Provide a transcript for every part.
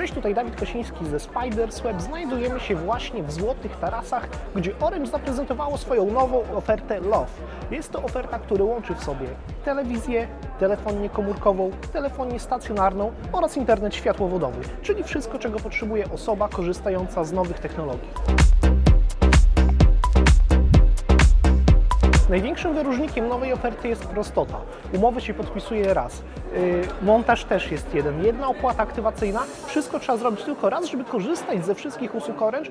Cześć, tutaj Dawid Kosiński ze Spiders Web. Znajdujemy się właśnie w Złotych Tarasach, gdzie Orange zaprezentowało swoją nową ofertę Love. Jest to oferta, która łączy w sobie telewizję, telefonię komórkową, telefonię stacjonarną oraz internet światłowodowy, czyli wszystko, czego potrzebuje osoba korzystająca z nowych technologii. Największym wyróżnikiem nowej oferty jest prostota. Umowy się podpisuje raz. Yy, montaż też jest jeden. Jedna opłata aktywacyjna. Wszystko trzeba zrobić tylko raz, żeby korzystać ze wszystkich usług Orange.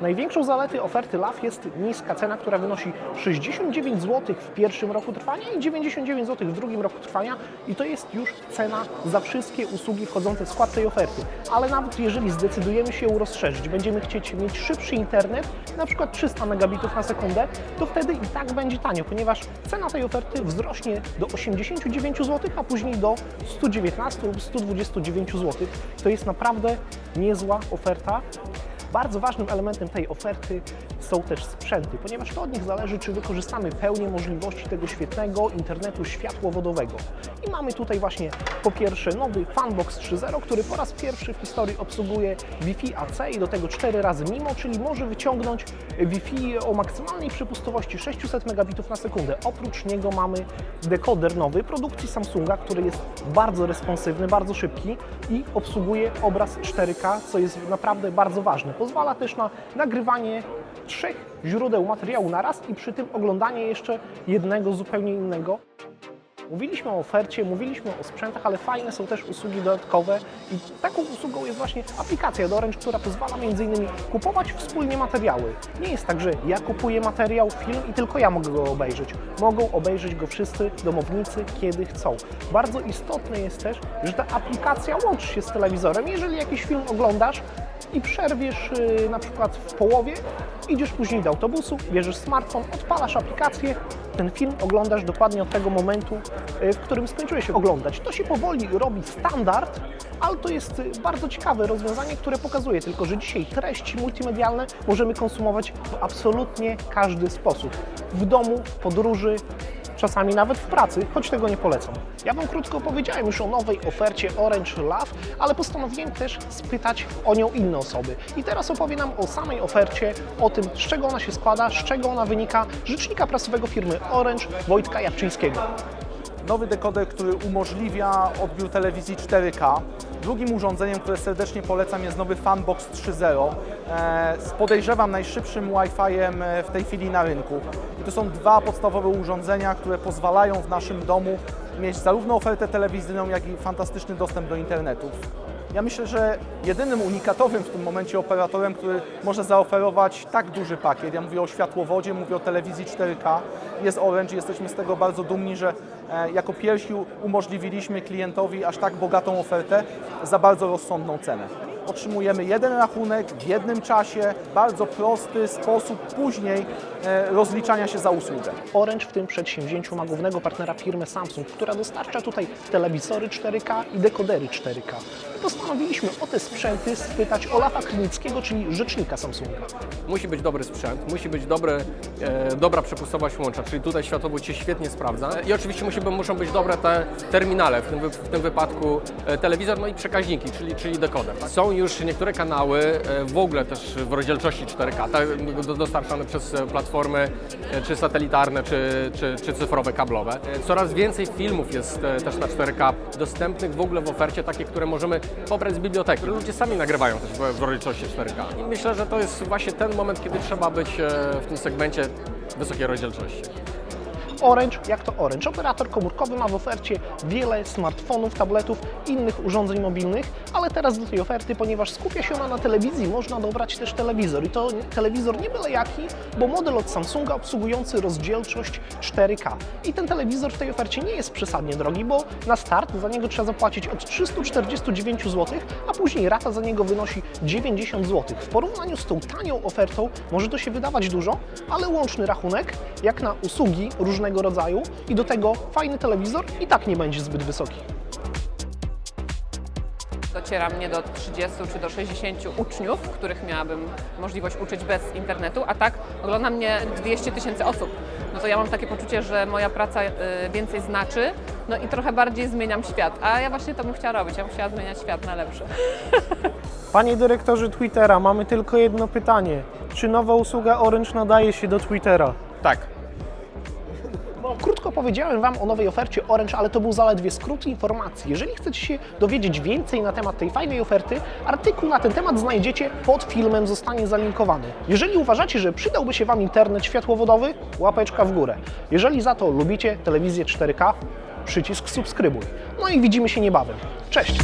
Największą zaletą oferty LAW jest niska cena, która wynosi 69 zł w pierwszym roku trwania i 99 zł w drugim roku trwania i to jest już cena za wszystkie usługi wchodzące w skład tej oferty. Ale nawet jeżeli zdecydujemy się ją rozszerzyć, będziemy chcieć mieć szybszy internet, na przykład 300 megabitów na sekundę, to wtedy i tak będzie tanio, ponieważ cena tej oferty wzrośnie do 89 zł, a później do 119 lub 129 zł. To jest naprawdę niezła oferta. Bardzo ważnym elementem tej oferty są też sprzęty, ponieważ to od nich zależy, czy wykorzystamy pełnię możliwości tego świetnego internetu światłowodowego. I mamy tutaj właśnie po pierwsze nowy Funbox 3.0, który po raz pierwszy w historii obsługuje Wi-Fi AC i do tego 4 razy mimo, czyli może wyciągnąć Wi-Fi o maksymalnej przepustowości 600 megabitów na sekundę. Oprócz niego mamy dekoder nowy produkcji Samsunga, który jest bardzo responsywny, bardzo szybki i obsługuje obraz 4K, co jest naprawdę bardzo ważne. Pozwala też na nagrywanie trzech źródeł materiału na raz i przy tym oglądanie jeszcze jednego zupełnie innego. Mówiliśmy o ofercie, mówiliśmy o sprzętach, ale fajne są też usługi dodatkowe i taką usługą jest właśnie aplikacja do Orange, która pozwala m.in. kupować wspólnie materiały. Nie jest tak, że ja kupuję materiał, film i tylko ja mogę go obejrzeć. Mogą obejrzeć go wszyscy domownicy, kiedy chcą. Bardzo istotne jest też, że ta aplikacja łączy się z telewizorem. Jeżeli jakiś film oglądasz, i przerwiesz yy, na przykład w połowie, idziesz później do autobusu, bierzesz smartfon, odpalasz aplikację, ten film oglądasz dokładnie od tego momentu, yy, w którym skończyłeś się oglądać. To się powoli robi standard, ale to jest yy, bardzo ciekawe rozwiązanie, które pokazuje tylko, że dzisiaj treści multimedialne możemy konsumować w absolutnie każdy sposób. W domu, w podróży, czasami nawet w pracy, choć tego nie polecam. Ja Wam krótko opowiedziałem już o nowej ofercie Orange Love, ale postanowiłem też spytać o nią inne osoby. I teraz opowiem nam o samej ofercie, o tym, z czego ona się składa, z czego ona wynika, rzecznika prasowego firmy Orange, Wojtka Jabczyńskiego. Nowy dekoder, który umożliwia odbiór telewizji 4K. Drugim urządzeniem, które serdecznie polecam jest nowy Funbox 3.0 e, z podejrzewam najszybszym Wi-Fi'em e, w tej chwili na rynku. I to są dwa podstawowe urządzenia, które pozwalają w naszym domu mieć zarówno ofertę telewizyjną, jak i fantastyczny dostęp do internetu. Ja myślę, że jedynym unikatowym w tym momencie operatorem, który może zaoferować tak duży pakiet, ja mówię o światłowodzie, mówię o telewizji 4K, jest Orange. Jesteśmy z tego bardzo dumni, że e, jako pierwsi umożliwiliśmy klientowi aż tak bogatą ofertę za bardzo rozsądną cenę. Otrzymujemy jeden rachunek w jednym czasie, bardzo prosty sposób później e, rozliczania się za usługę. Orange w tym przedsięwzięciu ma głównego partnera firmę Samsung, która dostarcza tutaj telewizory 4K i dekodery 4K. Postanowiliśmy o te sprzęty spytać Olafa Krynickiego, czyli rzecznika Samsunga. Musi być dobry sprzęt, musi być dobry, e, dobra przepustowość łącza, czyli tutaj światłowód się świetnie sprawdza. I oczywiście musi, muszą być dobre te terminale, w tym, w tym wypadku e, telewizor, no i przekaźniki, czyli, czyli dekoder. Tak? Są już niektóre kanały e, w ogóle też w rozdzielczości 4K, tak, do- dostarczane przez e, platformy e, czy satelitarne, czy, czy, czy cyfrowe, kablowe. Coraz więcej filmów jest też na 4K dostępnych w ogóle w ofercie, takie, które możemy pobrać z biblioteki, ludzie sami nagrywają też w, rozdzielczości 4K. I myślę, że to jest właśnie ten moment, kiedy trzeba być w tym segmencie wysokiej rozdzielczości. Orange, jak to Orange? Operator komórkowy ma w ofercie wiele smartfonów, tabletów, innych urządzeń mobilnych, ale teraz do tej oferty, ponieważ skupia się ona na telewizji, można dobrać też telewizor. I to telewizor nie byle jaki, bo model od Samsunga obsługujący rozdzielczość 4K. I ten telewizor w tej ofercie nie jest przesadnie drogi, bo na start za niego trzeba zapłacić od 349 zł, a później rata za niego wynosi 90 zł. W porównaniu z tą tanią ofertą może to się wydawać dużo, ale łączny rachunek, jak na usługi różnego rodzaju i do tego fajny telewizor i tak nie będzie zbyt wysoki. Dociera mnie do 30 czy do 60 uczniów, których miałabym możliwość uczyć bez internetu, a tak ogląda mnie 200 tysięcy osób. No to ja mam takie poczucie, że moja praca y, więcej znaczy no i trochę bardziej zmieniam świat. A ja właśnie to bym chciała robić, ja bym chciała zmieniać świat na lepszy. Panie dyrektorze Twittera, mamy tylko jedno pytanie. Czy nowa usługa Orange nadaje się do Twittera? Tak. Krótko powiedziałem Wam o nowej ofercie Orange, ale to był zaledwie skrót informacji. Jeżeli chcecie się dowiedzieć więcej na temat tej fajnej oferty, artykuł na ten temat znajdziecie pod filmem, zostanie zalinkowany. Jeżeli uważacie, że przydałby się Wam internet światłowodowy, łapeczka w górę. Jeżeli za to lubicie telewizję 4K, przycisk subskrybuj. No i widzimy się niebawem. Cześć!